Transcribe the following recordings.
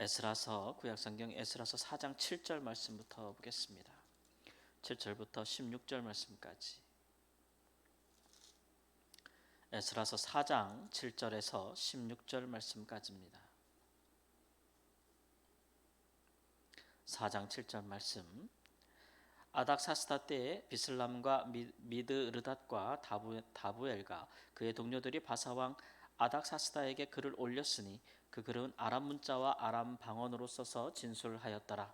에스라서 구약성경 에스라서 4장 7절 말씀부터 보겠습니다. 7절부터 16절 말씀까지. 에스라서 4장 7절에서 16절 말씀까지입니다. 4장 7절 말씀. 아닥사스다 때에 비슬람과 미- 미드르닷과 다부, 다부엘과 그의 동료들이 바사왕 아닥사스다에게 글을 올렸으니 그 글은 아람 문자와 아람 방언으로 써서 진술하였더라.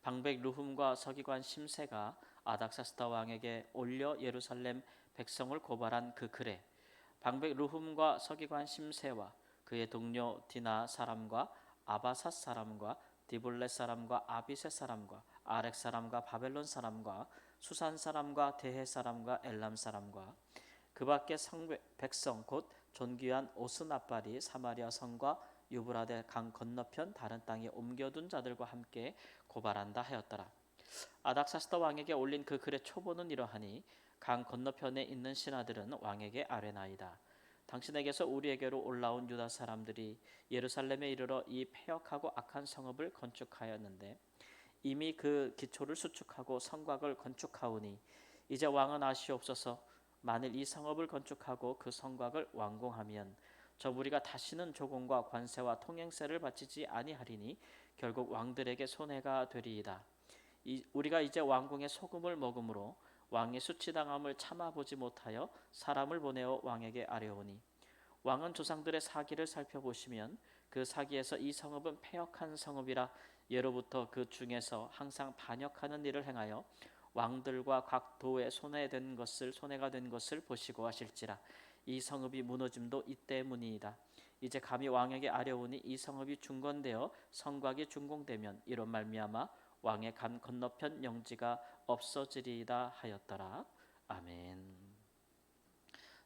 방백 루훔과 서기관 심세가 아닥사스다 왕에게 올려 예루살렘 백성을 고발한 그 글에 방백 루훔과 서기관 심세와 그의 동료 디나 사람과 아바삿 사람과 디블렛 사람과 아비셋 사람과 아렉 사람과 바벨론 사람과 수산 사람과 대해 사람과 엘람 사람과 그 밖에 성 백성 곧 존귀한 오스나발이 사마리아 성과 유브라데 강 건너편 다른 땅에 옮겨둔 자들과 함께 고발한다 하였더라. 아닥사스다 왕에게 올린 그 글의 초보는 이러하니 강 건너편에 있는 신하들은 왕에게 아뢰나이다. 당신에게서 우리에게로 올라온 유다 사람들이 예루살렘에 이르러 이 폐역하고 악한 성읍을 건축하였는데 이미 그 기초를 수축하고 성곽을 건축하오니 이제 왕은 아시옵소서 만일 이 성읍을 건축하고 그 성곽을 완공하면 저 무리가 다시는 조공과 관세와 통행세를 바치지 아니하리니 결국 왕들에게 손해가 되리이다. 이, 우리가 이제 왕궁의 소금을 먹음으로 왕의 수치당함을 참아보지 못하여 사람을 보내어 왕에게 아뢰오니 왕은 조상들의 사기를 살펴보시면 그 사기에서 이 성읍은 폐역한 성읍이라 예로부터 그 중에서 항상 반역하는 일을 행하여 왕들과 각 도에 손해된 것을 손해가 된 것을 보시고 하실지라 이 성읍이 무너짐도 이 때문이이다. 이제 감히 왕에게 아뢰오니 이 성읍이 중건되어 성곽이 준공되면 이런 말미암아 왕의 간 건너편 영지가 없어지리이다 하였더라. 아멘.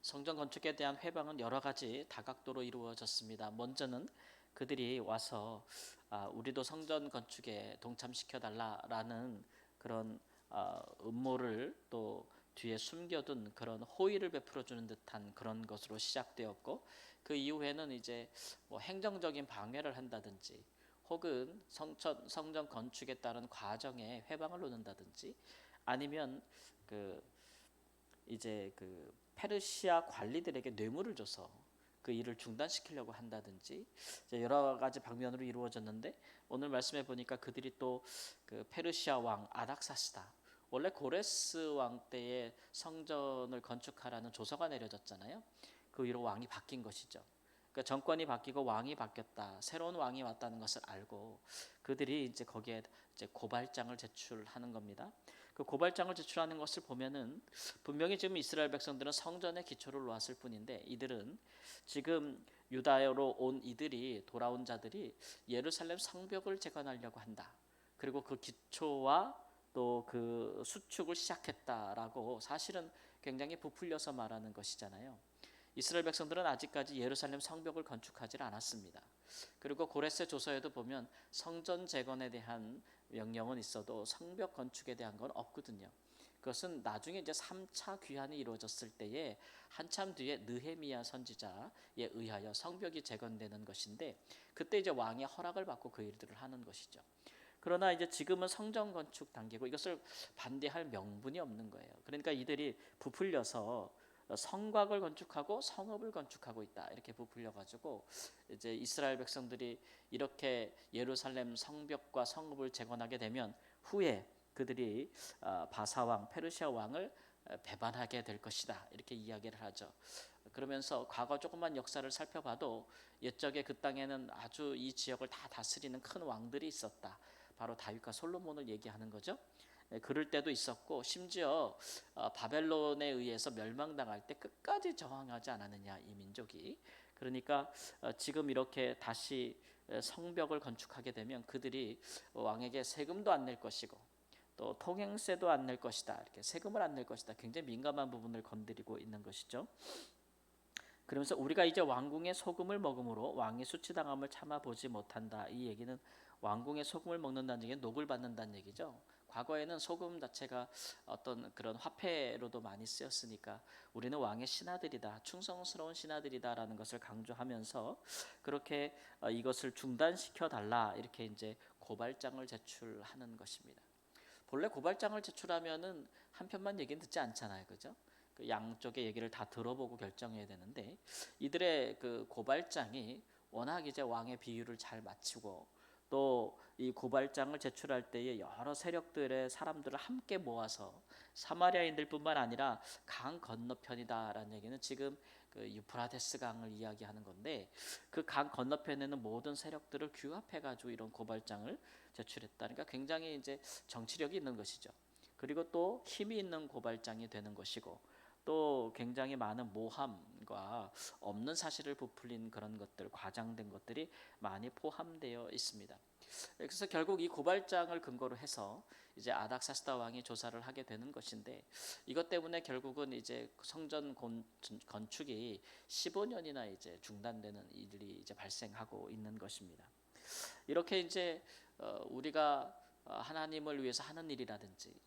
성전 건축에 대한 회방은 여러 가지 다각도로 이루어졌습니다. 먼저는 그들이 와서 아, 우리도 성전 건축에 동참시켜 달라라는 그런 아, 음모를 또 뒤에 숨겨둔 그런 호의를 베풀어 주는 듯한 그런 것으로 시작되었고 그 이후에는 이제 뭐 행정적인 방해를 한다든지 혹은 성전 성전 건축에 따른 과정에 회방을 놓는다든지 아니면 그 이제 그 페르시아 관리들에게 뇌물을 줘서 그 일을 중단시키려고 한다든지 여러 가지 방면으로 이루어졌는데 오늘 말씀해 보니까 그들이 또 그 페르시아 왕 아닥사스다 원래 고레스 왕 때에 성전을 건축하라는 조서가 내려졌잖아요. 그 위로 왕이 바뀐 것이죠. 그러니까 정권이 바뀌고 왕이 바뀌었다. 새로운 왕이 왔다는 것을 알고 그들이 이제 거기에 이제 고발장을 제출하는 겁니다. 그 고발장을 제출하는 것을 보면은 분명히 지금 이스라엘 백성들은 성전의 기초를 놓았을 뿐인데 이들은 지금 유다로 온 이들이 돌아온 자들이 예루살렘 성벽을 재건하려고 한다. 그리고 그 기초와 또 그 수축을 시작했다라고 사실은 굉장히 부풀려서 말하는 것이잖아요. 이스라엘 백성들은 아직까지 예루살렘 성벽을 건축하지 않았습니다. 그리고 고레스 조서에도 보면 성전 재건에 대한 명령은 있어도 성벽 건축에 대한 건 없거든요. 그것은 나중에 이제 3차 귀환이 이루어졌을 때에 한참 뒤에 느헤미야 선지자에 의하여 성벽이 재건되는 것인데 그때 이제 왕의 허락을 받고 그 일들을 하는 것이죠. 그러나 이제 지금은 성전 건축 단계고 이것을 반대할 명분이 없는 거예요. 그러니까 이들이 부풀려서 성곽을 건축하고 성읍을 건축하고 있다 이렇게 부풀려 가지고 이제 이스라엘 백성들이 이렇게 예루살렘 성벽과 성읍을 재건하게 되면 후에 그들이 어, 바사 왕 페르시아 왕을 배반하게 될 것이다 이렇게 이야기를 하죠. 그러면서 과거 조금만 역사를 살펴봐도 옛적에 그 땅에는 아주 이 지역을 다 다스리는 큰 왕들이 있었다. 바로 다윗과 솔로몬을 얘기하는 거죠. 예, 그럴 때도 있었고 심지어 어, 바벨론에 의해서 멸망당할 때 끝까지 저항하지 않았느냐 이 민족이 그러니까 어, 지금 이렇게 다시 성벽을 건축하게 되면 그들이 왕에게 세금도 안 낼 것이고 또 통행세도 안 낼 것이다 이렇게 세금을 안 낼 것이다 굉장히 민감한 부분을 건드리고 있는 것이죠. 그러면서 우리가 이제 왕궁의 소금을 먹음으로 왕의 수치당함을 참아 보지 못한다. 이 얘기는 왕궁의 소금을 먹는다는 얘기는 녹을 받는다는 얘기죠. 과거에는 소금 자체가 어떤 그런 화폐로도 많이 쓰였으니까 우리는 왕의 신하들이다, 충성스러운 신하들이다라는 것을 강조하면서 그렇게 어, 이것을 중단시켜 달라 이렇게 이제 고발장을 제출하는 것입니다. 본래 고발장을 제출하면은 한 편만 얘기는 듣지 않잖아요, 그죠? 그 양쪽의 얘기를 다 들어보고 결정해야 되는데 이들의 그 고발장이 워낙 이제 왕의 비유를 잘 맞추고 또 이 고발장을 제출할 때에 여러 세력들의 사람들을 함께 모아서 사마리아인들뿐만 아니라 강 건너편이다라는 얘기는 지금 그 유프라데스 강을 이야기하는 건데 그 강 건너편에는 모든 세력들을 규합해 가지고 이런 고발장을 제출했다니까 굉장히 이제 정치력이 있는 것이죠. 그리고 또 힘이 있는 고발장이 되는 것이고 또 굉장히 많은 모함과 없는 사실을 부풀린 그런 것들 과장된 것들이 많이 포함되어 있습니다. 그래서 결국 이 고발장을 근거로 해서 이제 아닥사스다 왕이 조사를 하게 되는 것인데 이것 때문에 결국은 이제 성전 건축이 15년이나 이제 중단되는 일이 이제 발생하고 있는 것입니다. 이렇게 이제 어, 우리가 어, 하나님을 위해서 하는 일이라든지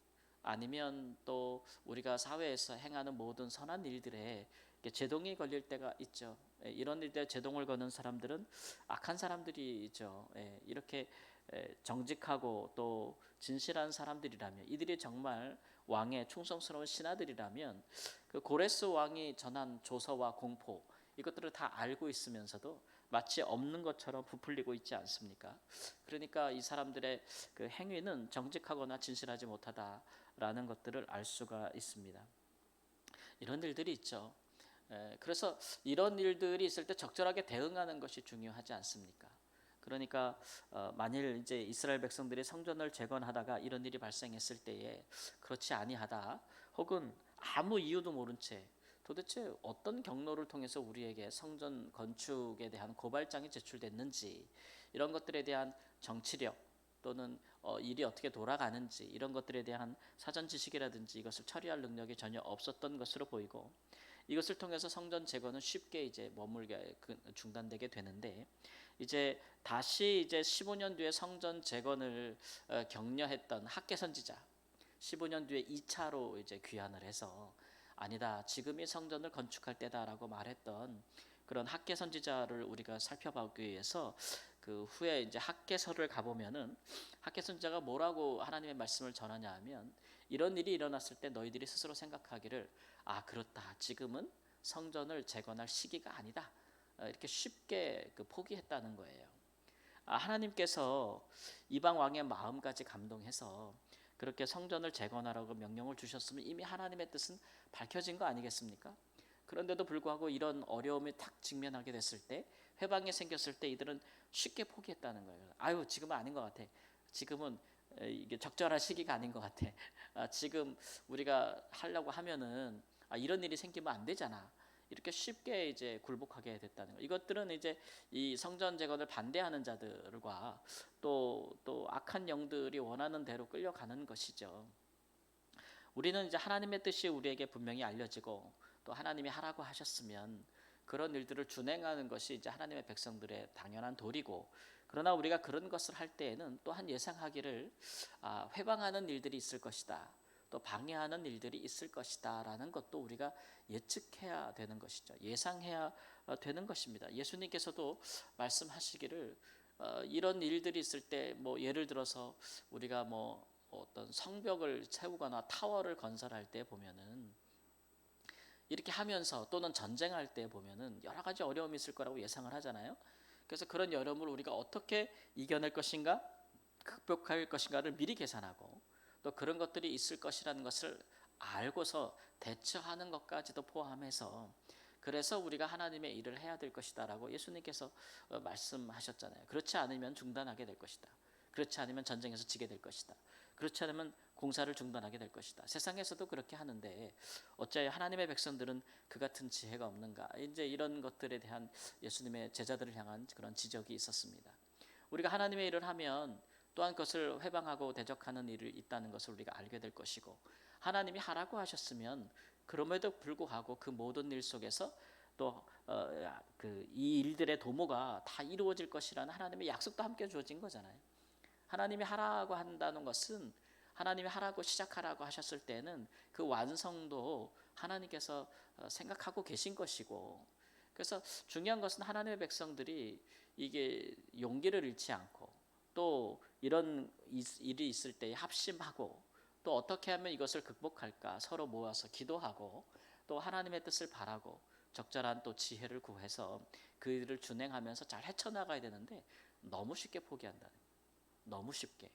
아니면 또 우리가 사회에서 행하는 모든 선한 일들에 제동이 걸릴 때가 있죠. 예, 이런 일때 제동을 거는 사람들은 악한 사람들이죠. 예, 이렇게 예, 정직하고 또 진실한 사람들이라면 이들이 정말 왕의 충성스러운 신하들이라면 그 고레스 왕이 전한 조서와 공포 이것들을 다 알고 있으면서도 마치 없는 것처럼 부풀리고 있지 않습니까? 그러니까 이 사람들의 그 행위는 정직하거나 진실하지 못하다 라는 것들을 알 수가 있습니다. 이런 일들이 있죠. 그래서 이런 일들이 있을 때 적절하게 대응하는 것이 중요하지 않습니까? 그러니까 어, 만일 이제 이스라엘 백성들이 성전을 재건하다가 이런 일이 발생했을 때에 그렇지 아니하다 혹은 아무 이유도 모른 채 도대체 어떤 경로를 통해서 우리에게 성전 건축에 대한 고발장이 제출됐는지 이런 것들에 대한 정치력 또는 어, 일이 어떻게 돌아가는지 이런 것들에 대한 사전 지식이라든지 이것을 처리할 능력이 전혀 없었던 것으로 보이고 이것을 통해서 성전 재건은 쉽게 이제 머물게 그 중단되게 되는데 이제 다시 이제 15년 뒤에 성전 재건을 어, 격려했던 학계 선지자 15년 뒤에 2차로 이제 귀환을 해서 아니다. 지금이 성전을 건축할 때다라고 말했던 그런 학계 선지자를 우리가 살펴보기 위해서 그 후에 이제 학계서를 가보면은 학계 선지자가 뭐라고 하나님의 말씀을 전하냐 하면 이런 일이 일어났을 때 너희들이 스스로 생각하기를 아 그렇다 지금은 성전을 재건할 시기가 아니다 어, 이렇게 쉽게 그 포기했다는 거예요. 아, 하나님께서 이방 왕의 마음까지 감동해서 그렇게 성전을 재건하라고 명령을 주셨으면 이미 하나님의 뜻은 밝혀진 거 아니겠습니까? 그런데도 불구하고 이런 어려움에 탁 직면하게 됐을 때 회방이 생겼을 때 이들은 쉽게 포기했다는 거예요. 아유 지금은 아닌 것 같아. 지금은 이게 적절한 시기가 아닌 것 같아. 아, 지금 우리가 하려고 하면은 아, 이런 일이 생기면 안 되잖아. 이렇게 쉽게 이제 굴복하게 됐다는 거. 이것들은 이제 이 성전 재건을 반대하는 자들과 또 또 악한 영들이 원하는 대로 끌려가는 것이죠. 우리는 이제 하나님의 뜻이 우리에게 분명히 알려지고 또 하나님이 하라고 하셨으면 그런 일들을 준행하는 것이 이제 하나님의 백성들의 당연한 도리고 그러나 우리가 그런 것을 할 때에는 또한 예상하기를 아, 회방하는 일들이 있을 것이다. 또 방해하는 일들이 있을 것이다라는 것도 우리가 예측해야 되는 것이죠. 예상해야 어, 되는 것입니다. 예수님께서도 말씀하시기를 어, 이런 일들이 있을 때 뭐 예를 들어서 우리가 뭐 어떤 성벽을 세우거나 타워를 건설할 때 보면은 이렇게 하면서 또는 전쟁할 때 보면은 여러 가지 어려움이 있을 거라고 예상을 하잖아요. 그래서 그런 어려움을 우리가 어떻게 이겨낼 것인가, 극복할 것인가를 미리 계산하고 또 그런 것들이 있을 것이라는 것을 알고서 대처하는 것까지도 포함해서 그래서 우리가 하나님의 일을 해야 될 것이다라고 예수님께서 어, 말씀하셨잖아요. 그렇지 않으면 중단하게 될 것이다. 그렇지 않으면 전쟁에서 지게 될 것이다. 그렇지 않으면 공사를 중단하게 될 것이다. 세상에서도 그렇게 하는데 어찌하여 하나님의 백성들은 그 같은 지혜가 없는가? 이제 이런 것들에 대한 예수님의 제자들을 향한 그런 지적이 있었습니다. 우리가 하나님의 일을 하면 또한 그것을 회방하고 대적하는 일이 있다는 것을 우리가 알게 될 것이고 하나님이 하라고 하셨으면 그럼에도 불구하고 그 모든 일 속에서 또그 어, 이 일들의 도모가 다 이루어질 것이라는 하나님의 약속도 함께 주어진 거잖아요. 하나님이 하라고 한다는 것은 하나님이 하라고 시작하라고 하셨을 때는 그 완성도 하나님께서 어, 생각하고 계신 것이고 그래서 중요한 것은 하나님의 백성들이 이게 용기를 잃지 않고 또 이런 이- 일이 있을 때 합심하고 또 어떻게 하면 이것을 극복할까 서로 모아서 기도하고 또 하나님의 뜻을 바라고 적절한 또 지혜를 구해서 그 일을 준행하면서 잘 헤쳐나가야 되는데 너무 쉽게 포기한다는. 너무 쉽게.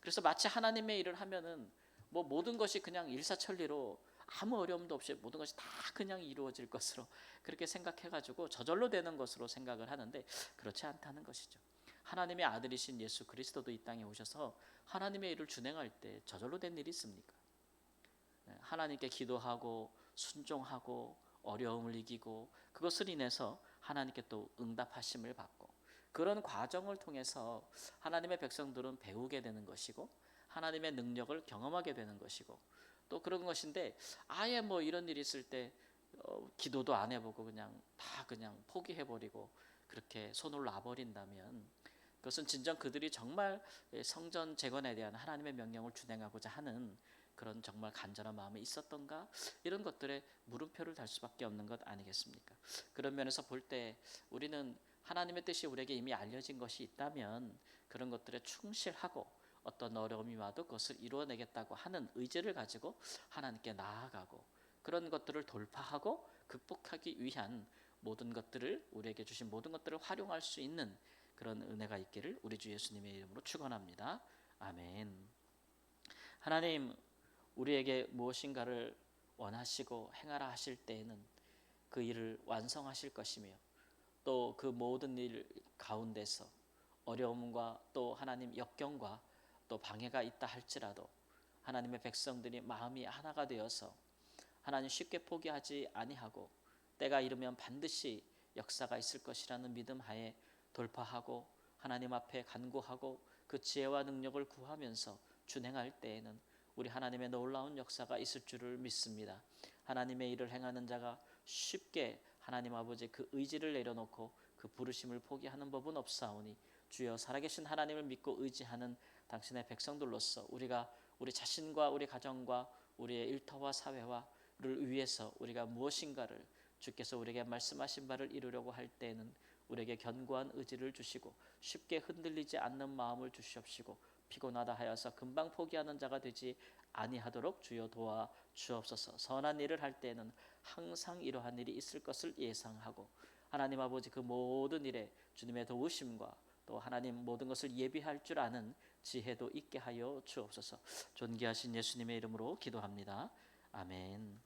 그래서 마치 하나님의 일을 하면은 뭐 모든 것이 그냥 일사천리로 아무 어려움도 없이 모든 것이 다 그냥 이루어질 것으로 그렇게 생각해가지고 저절로 되는 것으로 생각을 하는데 그렇지 않다는 것이죠. 하나님의 아들이신 예수 그리스도도 이 땅에 오셔서 하나님의 일을 준행할 때 저절로 된 일이 있습니까? 네, 하나님께 기도하고 순종하고 어려움을 이기고 그것을 인해서 하나님께 또 응답하심을 받고 그런 과정을 통해서 하나님의 백성들은 배우게 되는 것이고 하나님의 능력을 경험하게 되는 것이고 또 그런 것인데 아예 뭐 이런 일이 있을 때 어, 기도도 안 해보고 그냥 다 그냥 포기해버리고 그렇게 손을 놔버린다면 그것은 진정 그들이 정말 성전 재건에 대한 하나님의 명령을 준행하고자 하는 그런 정말 간절한 마음이 있었던가 이런 것들에 물음표를 달 수밖에 없는 것 아니겠습니까? 그런 면에서 볼 때 우리는 하나님의 뜻이 우리에게 이미 알려진 것이 있다면 그런 것들에 충실하고 어떤 어려움이 와도 그것을 이루어내겠다고 하는 의지를 가지고 하나님께 나아가고 그런 것들을 돌파하고 극복하기 위한 모든 것들을 우리에게 주신 모든 것들을 활용할 수 있는 그런 은혜가 있기를 우리 주 예수님의 이름으로 축원합니다. 아멘. 하나님 우리에게 무엇인가를 원하시고 행하라 하실 때에는 그 일을 완성하실 것이며 또 그 모든 일 가운데서 어려움과 또 하나님 역경과 또 방해가 있다 할지라도 하나님의 백성들이 마음이 하나가 되어서 하나님 쉽게 포기하지 아니하고 때가 이르면 반드시 역사가 있을 것이라는 믿음 하에 돌파하고 하나님 앞에 간구하고 그 지혜와 능력을 구하면서 준행할 때에는 우리 하나님의 놀라운 역사가 있을 줄을 믿습니다. 하나님의 일을 행하는 자가 쉽게 하나님 아버지 그 의지를 내려놓고 그 부르심을 포기하는 법은 없사오니 주여 살아계신 하나님을 믿고 의지하는 당신의 백성들로서 우리가 우리 자신과 우리 가정과 우리의 일터와 사회와를 위해서 우리가 무엇인가를 주께서 우리에게 말씀하신 바를 이루려고 할 때에는 우리에게 견고한 의지를 주시고 쉽게 흔들리지 않는 마음을 주시옵시고 피곤하다 하여서 금방 포기하는 자가 되지 아니하도록 주여 도와 주옵소서. 선한 일을 할 때에는 항상 이러한 일이 있을 것을 예상하고 하나님 아버지 그 모든 일에 주님의 도우심과 또 하나님 모든 것을 예비할 줄 아는 지혜도 있게 하여 주옵소서. 존귀하신 예수님의 이름으로 기도합니다. 아멘.